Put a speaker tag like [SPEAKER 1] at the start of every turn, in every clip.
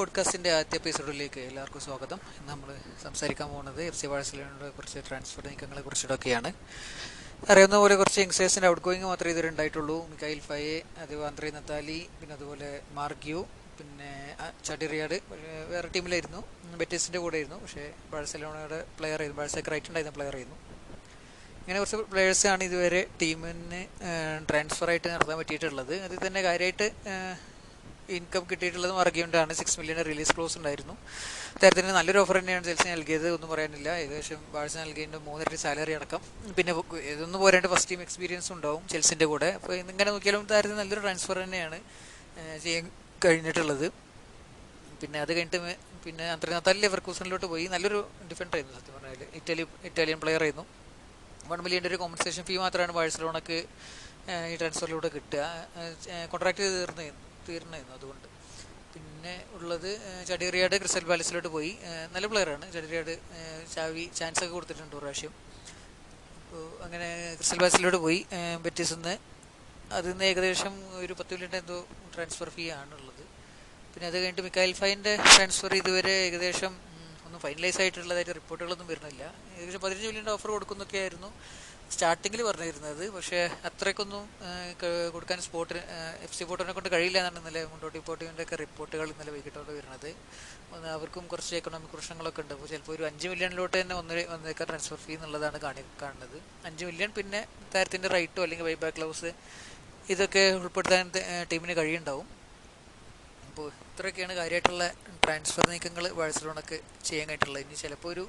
[SPEAKER 1] പോഡ്കാസ്റ്റിന്റെ ആദ്യ എപ്പിസോഡിലേക്ക് എല്ലാവർക്കും സ്വാഗതം. ഇന്ന് നമ്മൾ സംസാരിക്കാൻ പോകുന്നത് എഫ് സി ബാഴ്സലോണയുടെ കുറച്ച് ട്രാൻസ്ഫർ നീക്കങ്ങളെ കുറിച്ചിട്ടൊക്കെയാണ്. അറിയാവുന്ന പോലെ കുറച്ച് യങ്സ്റ്റേഴ്സിന്റെ ഔട്ട് ഗോയിങ് മാത്രമേ ഇതുവരെ ഉണ്ടായിട്ടുള്ളൂ. മിക്കൈൽ ഫയെ അതുപോലെ അന്ത്രേ നത്താലി പിന്നെ അതുപോലെ മാർഗ്യു പിന്നെ ചടിറിയാട് വേറെ ടീമിലായിരുന്നു. ബെറ്റീസിന്റെ കൂടെ ആയിരുന്നു പക്ഷേ ബാഴ്സലോണയുടെ പ്ലെയർ ആയിരുന്നു. ബാഴ്സക്ക് റൈറ്റ് ഉണ്ടായിരുന്ന പ്ലെയർ ആയിരുന്നു. ഇങ്ങനെ കുറച്ച് പ്ലെയേഴ്സാണ് ഇതുവരെ ടീമിന് ട്രാൻസ്ഫർ ആയിട്ട് നടത്താൻ പറ്റിയിട്ടുള്ളത്. അതിൽ തന്നെ കാര്യമായിട്ട് ഇൻകം കിട്ടിയിട്ടുള്ളത് മാർഗിയുണ്ടാണ് സിക്സ് മില്യൺ റിലീസ് ക്ലോസ് ഉണ്ടായിരുന്നു. അദ്ദേഹത്തിന് നല്ലൊരു ഓഫർ തന്നെയാണ് ചെൽസി നൽകിയത്. ഒന്നും പറയാനില്ല. ഏകദേശം ബാഴ്സ നൽകിയതിന്റെ മൂന്നിരട്ടി സാലറി അടക്കം. പിന്നെ ഇതൊന്നും പോരാണ്ട് ഫസ്റ്റ് ടീം എക്സ്പീരിയൻസ് ഉണ്ടാവും ചെൽസിന്റെ കൂടെ. അപ്പോൾ ഇങ്ങനെ നോക്കിയാലും താരത്തിന് നല്ലൊരു ട്രാൻസ്ഫർ തന്നെയാണ് ചെയ്യാൻ കഴിഞ്ഞിട്ടുള്ളത്. പിന്നെ അത് കഴിഞ്ഞിട്ട് പിന്നെ അന്തർനാത്താലി ലെവർക്കൂസണിലോട്ട് പോയി. നല്ലൊരു ഡിഫൻഡർ ആയിരുന്നു സത്യം പറഞ്ഞാൽ ഇറ്റലി ഇറ്റാലിയൻ പ്ലെയർ ആയിരുന്നു. വൺ മില്യന്റെ ഒരു കോമ്പൻസേഷൻ ഫീ മാത്രമാണ് ബാഴ്സലോണക്ക് ഈ ട്രാൻസ്ഫറിലൂടെ കിട്ടുക. കോൺട്രാക്ട് തീർന്നായിരുന്നു തീർന്നായിരുന്നു അതുകൊണ്ട്. പിന്നെ ഉള്ളത് ചടിയറിയാട് ക്രിസ്റ്റൽ പാലസിലോട്ട് പോയി. നല്ല പ്ലെയറാണ്. ചടിയറിയാട് ചാവി ചാൻസ് ഒക്കെ കൊടുത്തിട്ടുണ്ട് പ്രാവശ്യം അപ്പോൾ അങ്ങനെ ക്രിസ്റ്റൽ പാലസിലോട്ട് പോയി ബെറ്റിസ് നിന്ന്. അതിൽ നിന്ന് ഏകദേശം ഒരു പത്ത് മില്യൺ എന്തോ ട്രാൻസ്ഫർ ഫീ ആണുള്ളത്. പിന്നെ അത് കഴിഞ്ഞിട്ട് മിക്കായൽ ഫൈന്റെ ട്രാൻസ്ഫർ ഇതുവരെ ഏകദേശം ഒന്നും ഫൈനലൈസ് ആയിട്ടുള്ളതായിട്ട് റിപ്പോർട്ടുകളൊന്നും വരുന്നില്ല. ഏകദേശം പതിനഞ്ച് മില്യന്റെ ഓഫർ കൊടുക്കുന്നൊക്കെ ആയിരുന്നു സ്റ്റാർട്ടിങ്ങിൽ പറഞ്ഞിരുന്നത്. പക്ഷേ അത്രയ്ക്കൊന്നും കൊടുക്കാൻ സ്പോട്ടിന് എഫ് സി പോർട്ടിനെ കൊണ്ട് കഴിയില്ല എന്നാണ് ഇന്നലെ മുണ്ടോട്ടി പോട്ടിന്റെ ഒക്കെ റിപ്പോർട്ടുകൾ ഇന്നലെ വൈകിട്ടോടെ വരുന്നത്. അവർക്കും കുറച്ച് എക്കണോമിക് പ്രശ്നങ്ങളൊക്കെ ഉണ്ട്. അപ്പോൾ ചിലപ്പോൾ ഒരു അഞ്ച് മില്യണിലോട്ട് തന്നെ ഒന്ന് വന്നേക്കാൻ ട്രാൻസ്ഫർ ഫീ എന്നുള്ളതാണ് കാണി കാണുന്നത്. അഞ്ച് മില്യൺ പിന്നെ താരത്തിന്റെ റൈറ്റോ അല്ലെങ്കിൽ ബൈബാക്ക് ക്ലൗസ് ഇതൊക്കെ ഉൾപ്പെടുത്താൻ ടീമിന് കഴിയുണ്ടാവും. അപ്പോൾ ഇത്രയൊക്കെയാണ് കാര്യമായിട്ടുള്ള ട്രാൻസ്ഫർ നീക്കങ്ങൾ ബാഴ്സലോണക്ക് ചെയ്യാൻ കഴിഞ്ഞിട്ടുള്ളത് ഇനി ചിലപ്പോൾ ഒരു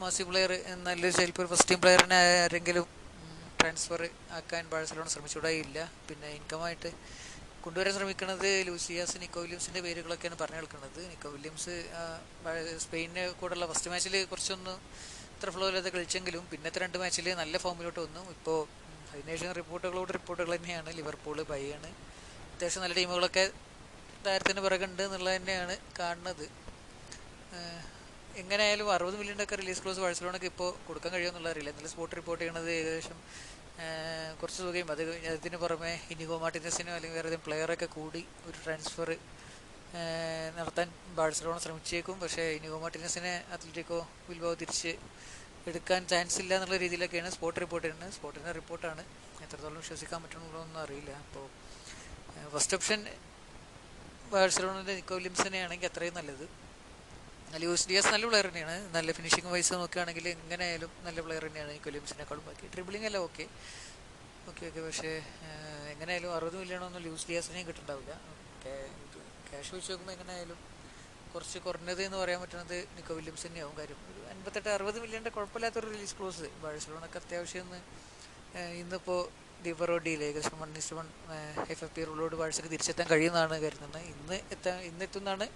[SPEAKER 1] മാസി പ്ലെയർ നല്ലൊരു ചിലപ്പോൾ ഒരു ഫസ്റ്റ് ടീം പ്ലെയറിനെ ആരെങ്കിലും ട്രാൻസ്ഫർ ആക്കാൻ ബാഴ്സലോണ ശ്രമിച്ചുകൂടായില്ല പിന്നെ ഇൻകമായിട്ട് കൊണ്ടുവരാൻ ശ്രമിക്കുന്നത് ലൂസിയാസ് നിക്കോ വില്യംസിന്റെ പേരുകളൊക്കെയാണ് പറഞ്ഞു കേൾക്കുന്നത്. നിക്കോ വില്യംസ് സ്പെയിനിന്റെ കൂടെയുള്ള ഫസ്റ്റ് മാച്ചിൽ കുറച്ചൊന്ന് ഇത്ര ഫ്ലോ ഇല്ലാതെ കളിച്ചെങ്കിലും പിന്നത്തെ രണ്ട് മാച്ചിൽ നല്ല ഫോമിലോട്ട് വന്നു. ഇപ്പോൾ അതിനുശേഷം റിപ്പോർട്ടുകളോട് റിപ്പോർട്ടുകൾ തന്നെയാണ്. ലിവർപൂൾ ബൈയാണ്. അത്യാവശ്യം നല്ല ടീമുകളൊക്കെ താരത്തിന് പിറകുണ്ട് എന്നുള്ളത് തന്നെയാണ് കാണുന്നത്. എങ്ങനെയായാലും അറുപത് മില്യന്റെ ഒക്കെ റിലീസ് ക്ലോസ് ബാഴ്സലോണക്ക് ഇപ്പോൾ കൊടുക്കാൻ കഴിയുമെന്നുള്ള അറിയില്ല. എന്നാലും സ്പോട്ട് റിപ്പോർട്ട് ചെയ്യണത് ഏകദേശം കുറച്ച് തുകയും അത് അതിന് പുറമെ ഇനിഗോ മാർട്ടിനസിനോ അല്ലെങ്കിൽ വേറെ ഏതെങ്കിലും പ്ലെയറൊക്കെ കൂടി ഒരു ട്രാൻസ്ഫർ നടത്താൻ ബാഴ്സലോണ ശ്രമിച്ചേക്കും. പക്ഷേ ഇനിഗോ മാർട്ടിനസിനെ അത്ലറ്റിക്കോ വിൽബോ തിരിച്ച് എടുക്കാൻ ചാൻസ് ഇല്ല എന്നുള്ള രീതിയിലൊക്കെയാണ് സ്പോട്ട് റിപ്പോർട്ട് ചെയ്യുന്നത്. സ്പോട്ടിന്റെ റിപ്പോർട്ടാണ്. എത്രത്തോളം വിശ്വസിക്കാൻ പറ്റുന്നുള്ളതൊന്നും അറിയില്ല. അപ്പോൾ ഫസ്റ്റ് ഓപ്ഷൻ ബാഴ്സലോണയുടെ നിക്കോ വില്യംസിനെ ആണെങ്കിൽ അത്രയും നല്ലത്. ലൂസ് ഡിയസ് നല്ല പ്ലെയർ തന്നെയാണ്. നല്ല ഫിനിഷിംഗ് വൈസ് നോക്കുകയാണെങ്കിൽ എങ്ങനെയായാലും നല്ല പ്ലെയർ തന്നെയാണ് നിക്കോ വില്യംസിനേക്കാളും ബാക്കി. ട്രിബിളിംഗ് അല്ല ഓക്കെ ഓക്കെ ഓക്കെ പക്ഷേ എങ്ങനെയായാലും അറുപത് മില്യണൊന്നും ലൂസ് ഡിയാസിനെയും കിട്ടുന്നുണ്ടാവില്ല ക്യാഷ് വെച്ച് നോക്കുമ്പോൾ എങ്ങനെയായാലും കുറച്ച് കുറഞ്ഞത് എന്ന് പറയാൻ പറ്റുന്നത് നിക്കോ വില്യംസ് തന്നെയാവും കാര്യം. ഒരു അൻപത്തെട്ട് അറുപത് മില്യന്റെ കുഴപ്പമില്ലാത്തൊരു റിലീസ് ക്ലോസ് ബാഴ്സലോണൊക്കെ അത്യാവശ്യം ഒന്ന് ഏഹ്, ഇന്നിപ്പോൾ ഡിവറോഡിയിൽ ഏകദേശം one is to one F F P റൂളോട് വാഴ്സിന് തിരിച്ചെത്താൻ കഴിയുമെന്നാണ് കരുതുന്നത്. ഇന്ന് എത്താൻ ഇന്ന് എത്തുന്നതാണ്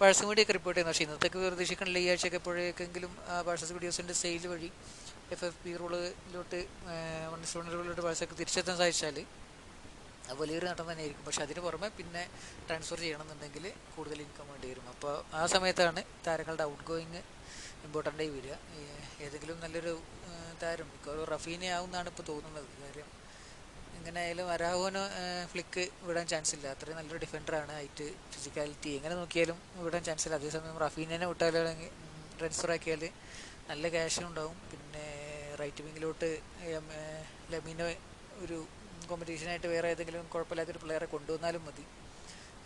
[SPEAKER 1] ബാഴ്സ മീഡിയൊക്കെ റിപ്പോർട്ട് ചെയ്യുന്നത്. പക്ഷേ ഇന്നത്തേക്ക് പ്രതീക്ഷിക്കണില്ല ഈ ആഴ്ചയൊക്കെ എപ്പോഴേക്കെങ്കിലും വാഴ്സസ് വീഡിയോസിന്റെ സെയിൽ വഴി എഫ് എഫ് പി റൂളിലോട്ട് വൺ ഇസ്റ്റ് വൺ റൂളിലോട്ട് വാഴ്സക്ക് തിരിച്ചെത്താൻ സാധിച്ചാൽ വലിയൊരു നേട്ടം തന്നെയായിരിക്കും. പക്ഷെ അതിന് പുറമെ പിന്നെ ട്രാൻസ്ഫർ ചെയ്യണമെന്നുണ്ടെങ്കിൽ കൂടുതൽ ഇൻകം വേണ്ടി വരും. അപ്പോൾ ആ സമയത്താണ് താരങ്ങളുടെ ഔട്ട് ഗോയിങ് ഇമ്പോർട്ടന്റായി വരിക. ഏതെങ്കിലും നല്ലൊരു താരം. മിക്കവാറും റഫീനെ ആവുമെന്നാണ് ഇപ്പോൾ തോന്നുന്നത്. കാര്യം എങ്ങനെയായാലും അരാഹോന് ഫ്ലിക്ക് വിടാൻ ചാൻസ് ഇല്ല. അത്രയും നല്ലൊരു ഡിഫൻഡറാണ് ഹൈറ്റ് ഫിസിക്കാലിറ്റി എങ്ങനെ നോക്കിയാലും വിടാൻ ചാൻസ് ഇല്ല. അതേസമയം റഫീനെ വിട്ടാലാണെങ്കിൽ ട്രാൻസ്ഫർ ആക്കിയാൽ നല്ല ക്യാഷും ഉണ്ടാവും. പിന്നെ റൈറ്റ് വിങ്ങിലോട്ട് ലമീനോ ഒരു കോമ്പറ്റീഷനായിട്ട് വേറെ ഏതെങ്കിലും കുഴപ്പമില്ലാത്തൊരു പ്ലെയറെ കൊണ്ടുവന്നാലും മതി.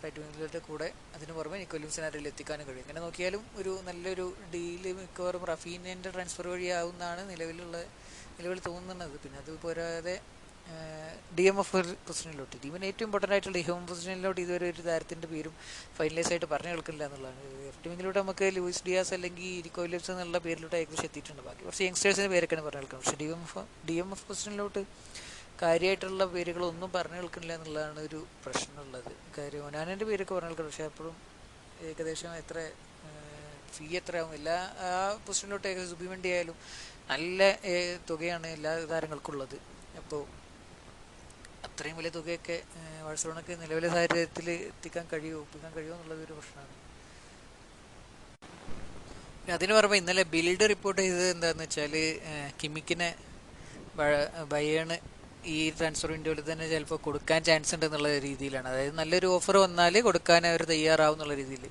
[SPEAKER 1] റൈറ്റ് വിങ്ങിലോട്ട് കൂടെ അതിന് പുറമെ നിക്കോലിംസിനെ അതിൽ എത്തിക്കാനും കഴിയും. ഇങ്ങനെ നോക്കിയാലും ഒരു നല്ലൊരു ഡീൽ മിക്കവാറും റഫീനേന്റെ ട്രാൻസ്ഫർ വഴിയാവുന്നതാണ് നിലവിലുള്ള നിലവിൽ തോന്നുന്നത്. പിന്നെ അത് പോരാതെ ഡി എം എഫ് പൊസിഷനിലോട്ട്. ടീമിന് ഏറ്റവും ഇമ്പോർട്ടന്റ് ആയിട്ടുള്ള ഡി എം പൊസിഷനിലോട്ട് ഇതുവരെ ഒരു താരത്തിന്റെ പേരും ഫൈനലൈസ് ആയിട്ട് പറഞ്ഞു കേൾക്കില്ല എന്നുള്ളതാണ്. എഫ് ടീമിലൂടെ നമുക്ക് ലൂയിസ് ഡിയാസ് അല്ലെങ്കിൽ ഇരിക്കോ വില്യംസ് എന്നുള്ള പേരിലോട്ട് ഏകദേശം എത്തിയിട്ടുണ്ട്. ബാക്കി കുറച്ച് യങ്സ്റ്റേഴ്സിന്റെ പേരൊക്കെയാണ് പറഞ്ഞു കേൾക്കുന്നത് പക്ഷേ D M F D M F പൊസിഷനിലോട്ട് കാര്യമായിട്ടുള്ള പേരുകളൊന്നും പറഞ്ഞു കേൾക്കുന്നില്ല എന്നുള്ളതാണ് ഒരു പ്രശ്നമുള്ളത്. കാര്യം ഒനാനന്റെ പേരൊക്കെ പറഞ്ഞു കേൾക്കുന്നത് പക്ഷേ അപ്പോഴും ഏകദേശം എത്ര ഫീ എത്രയാവും എല്ലാ ആ പൊസിഷനിലോട്ട് ഏകദേശം സുബിമണ്ടി ആയാലും നല്ല തുകയാണ് എല്ലാ താരങ്ങൾക്കുള്ളത്. അപ്പോൾ അത്രയും വലിയ തുകയൊക്കെ ഏഹ്, ബാഴ്സലോണക്ക് നിലവിലെ സാഹചര്യത്തിൽ എത്തിക്കാൻ കഴിയുമോ ഒപ്പിക്കാൻ കഴിയുമോ എന്നുള്ളത് ഒരു പ്രശ്നമാണ്. അതിന് പുറമെ ഇന്നലെ ബിൽഡ് റിപ്പോർട്ട് ചെയ്തത് എന്താണെന്ന് വെച്ചാൽ കിമിക്കിനെ ബയേണ് ഈ ട്രാൻസ്ഫർ വിൻഡോയിൽ തന്നെ ചിലപ്പോൾ കൊടുക്കാൻ ചാൻസ് ഉണ്ട് എന്നുള്ള രീതിയിലാണ്. അതായത് നല്ലൊരു ഓഫർ വന്നാൽ കൊടുക്കാൻ അവർ തയ്യാറാവും എന്നുള്ള രീതിയിൽ.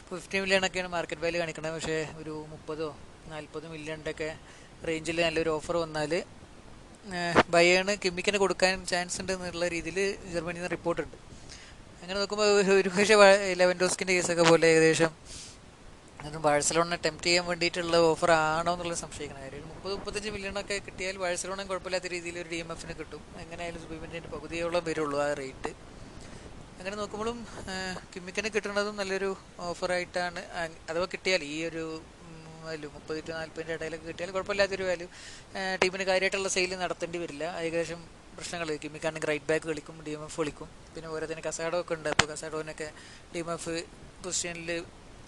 [SPEAKER 1] ഇപ്പോൾ ഫിഫ്റ്റി മില്യൺ ഒക്കെയാണ് മാർക്കറ്റ് വാല്യൂ കാണിക്കുന്നത് പക്ഷേ ഒരു മുപ്പതോ നാൽപ്പത് മില്യണിന്റെ ഒക്കെ റേഞ്ചിൽ നല്ലൊരു ഓഫർ വന്നാൽ ബയേണ് കിമ്മിക്കിന് കൊടുക്കാൻ ചാൻസ് ഉണ്ട് എന്നുള്ള രീതിയിൽ ജർമ്മനിയിൽ നിന്ന് റിപ്പോർട്ടുണ്ട്. അങ്ങനെ നോക്കുമ്പോൾ ഒരു പക്ഷേ ലെവൻ ഡോസ്കിന്റെ കേസൊക്കെ പോലെ ഏകദേശം അതും ബാഴ്സലോണ അറ്റംപ്റ്റ് ചെയ്യാൻ വേണ്ടിയിട്ടുള്ള ഓഫർ ആണോ എന്നുള്ള സംശയിക്കണം കാര്യം. ഒരു മുപ്പത് മുപ്പത്തഞ്ച് മില്യണൊക്കെ കിട്ടിയാൽ ബാഴ്സലോണ കുഴപ്പമില്ലാത്ത രീതിയിൽ ഒരു ഡി എം എഫിന് കിട്ടും. എങ്ങനെയായാലും സുബിമിന്റെ പകുതിയോളം വരുള്ളൂ ആ റേറ്റ് അങ്ങനെ നോക്കുമ്പോഴും കിമ്മിക്കിന് കിട്ടുന്നതും നല്ലൊരു ഓഫറായിട്ടാണ് അഥവാ കിട്ടിയാൽ ഈ ഒരു വാല്യൂ മുപ്പത് ടു നാൽപ്പതിന്റെ ഇടയിലൊക്കെ കിട്ടിയാൽ കുഴപ്പമില്ലാത്തൊരു വാല്യൂ ടീമിന് കാര്യമായിട്ടുള്ള സെയിൽ നടത്തേണ്ടി വരില്ല. ഏകദേശം പ്രശ്നങ്ങൾ കിമ്മിക്കാണെങ്കിൽ റൈറ്റ് ബാക്ക് കളിക്കും ഡി എം എഫ് കളിക്കും പിന്നെ ഓരോ തന്നെ കസാഡോ ഒക്കെ ഉണ്ട്. അപ്പോൾ കസാഡോനൊക്കെ ഡി എം എഫ് പൊസിഷനിൽ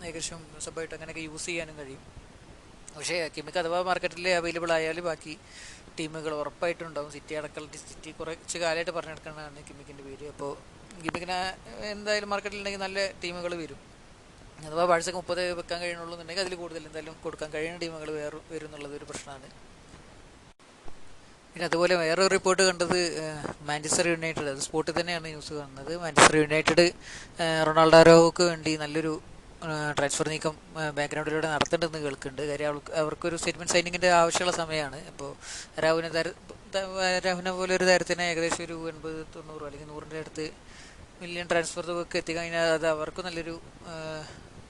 [SPEAKER 1] ഏകദേശം സബായിട്ട് അങ്ങനെയൊക്കെ യൂസ് ചെയ്യാനും കഴിയും. പക്ഷേ കിമിക്ക് അഥവാ മാർക്കറ്റിൽ അവൈലബിൾ ആയാൽ ബാക്കി ടീമുകൾ ഉറപ്പായിട്ടുണ്ടാവും. സിറ്റി അടക്കം സിറ്റി കുറച്ച് കാലമായിട്ട് പറഞ്ഞെടുക്കുന്നതാണ് കിമിക്കിന്റെ പേര്. അപ്പോൾ കിമിക്കിന് എന്തായാലും മാർക്കറ്റിലുണ്ടെങ്കിൽ നല്ല ടീമുകൾ വരും. അഥവാ ബാഴ്സക്ക് മുപ്പത് വെക്കാൻ കഴിയണുള്ളൂന്നുണ്ടെങ്കിൽ അതിൽ കൂടുതൽ എന്തായാലും കൊടുക്കാൻ കഴിയുന്ന ടീമുകൾ വേറെ വരും എന്നുള്ളത് ഒരു പ്രശ്നമാണ്. പിന്നെ അതുപോലെ വേറൊരു റിപ്പോർട്ട് കണ്ടത് മാഞ്ചസ്റ്റർ യുണൈറ്റഡ് അത് സ്പോട്ടിൽ തന്നെയാണ് ന്യൂസ് കാണുന്നത്. മാഞ്ചസ്റ്റർ യുണൈറ്റഡ് റൊണാൾഡോക്ക് വേണ്ടി നല്ലൊരു ട്രാൻസ്ഫർ നീക്കം ബാക്ക്ഗ്രൗണ്ടിലൂടെ നടത്തേണ്ടതെന്ന് കേൾക്കുന്നുണ്ട്. കാര്യം അവൾക്ക് അവർക്കൊരു സ്റ്റേറ്റ്മെന്റ് സൈനിങ്ങിന്റെ ആവശ്യമുള്ള സമയമാണ്. അപ്പോൾ രാഹുവിനെ തര രാഹുവിനെ പോലെ ഒരു താരത്തിന് ഏകദേശം ഒരു എൺപത് തൊണ്ണൂറ് അല്ലെങ്കിൽ നൂറിന്റെ അടുത്ത് മില്യൺ ട്രാൻസ്ഫർ തുകയൊക്കെ എത്തിക്കഴിഞ്ഞാൽ അത് അവർക്ക് നല്ലൊരു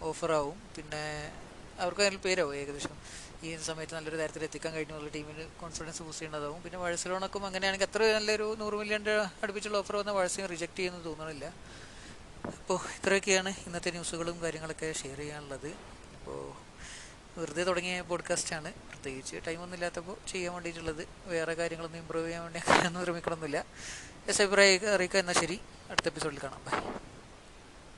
[SPEAKER 1] ഓഫറാവും. പിന്നെ അവർക്ക് അതിൽ പേരാവും ഏകദേശം. ഈ സമയത്ത് നല്ലൊരു തരത്തിൽ എത്തിക്കാൻ കഴിഞ്ഞുള്ള ടീമിന് കോൺഫിഡൻസ് ബൂസ്റ്റ് ചെയ്യുന്നതാവും. പിന്നെ വഴസലോണക്കും അങ്ങനെയാണെങ്കിൽ അത്ര നല്ലൊരു നൂറ് മില്യന്റെ അടുപ്പിച്ചുള്ള ഓഫർ വന്ന വഴസിന് റിജക്റ്റ് ചെയ്യുമെന്ന് തോന്നണില്ല. അപ്പോൾ ഇത്രയൊക്കെയാണ് ഇന്നത്തെ ന്യൂസുകളും കാര്യങ്ങളൊക്കെ ഷെയർ ചെയ്യാനുള്ളത്. അപ്പോൾ വെറുതെ തുടങ്ങിയ പോഡ്കാസ്റ്റാണ് പ്രത്യേകിച്ച് ടൈമൊന്നും ഇല്ലാത്തപ്പോൾ ചെയ്യാൻ വേണ്ടിയിട്ടുള്ളത്. വേറെ കാര്യങ്ങളൊന്നും ഇമ്പ്രൂവ് ചെയ്യാൻ വേണ്ടി അങ്ങനെയൊന്നും ശ്രമിക്കണമെന്നില്ല എസ് അഭിപ്രായം അറിയിക്കുക. എന്നാൽ ശരി. അടുത്ത എപ്പിസോഡിൽ കാണാം. ബൈ